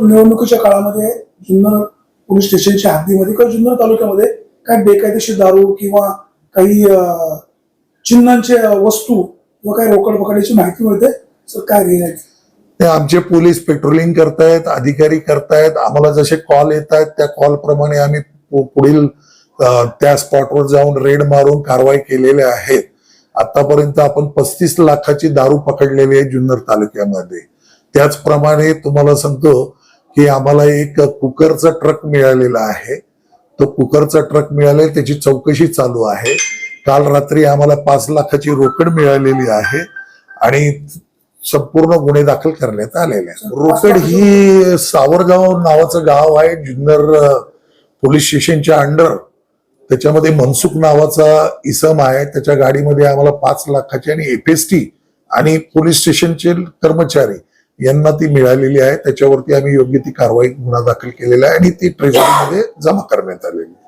निवडणुकीच्या काळामध्ये जुन्नर पोलीस स्टेशनच्या हद्दीमध्ये किंवा जुन्नर तालुक्यामध्ये काही बेकायदेशीर दारू किंवा काही चिन्हांचे वस्तू किंवा काही रोकड पकडण्याची माहिती मिळते सर काय रिअल ते आमचे पोलीस पेट्रोलिंग करतायत अधिकारी करतायत आम्हाला जसे कॉल येत आहेत त्या कॉल प्रमाणे आम्ही पुढील त्या स्पॉटवर जाऊन रेड मारून कारवाई केलेल्या आहेत आतापर्यंत आपण पस्तीस लाखाची दारू पकडलेली आहे जुन्नर तालुक्यामध्ये. त्याचप्रमाणे तुम्हाला सांगतो की आम्हाला एक कुकरचा ट्रक मिळालेला आहे. तो कुकरचा ट्रक मिळाले त्याची चौकशी चालू आहे. काल रात्री आम्हाला पाच लाखाची रोकड मिळालेली आहे आणि संपूर्ण गुन्हे दाखल करण्यात आलेले आहेत. रोकड ही सावरगाव नावाचं गाव आहे जुन्नर पोलीस स्टेशनच्या अंडर. त्याच्यामध्ये मनसुख नावाचा इसम आहे. त्याच्या गाडीमध्ये आम्हाला पाच लाखाची आणि एफएसटी आणि पोलीस स्टेशनचे कर्मचारी यांना ती मिळालेली आहे. त्याच्यावरती आम्ही योग्य ती कारवाई गुन्हा दाखल केलेला आहे आणि ती ट्रेझरीमध्ये जमा करण्यात आलेली आहे.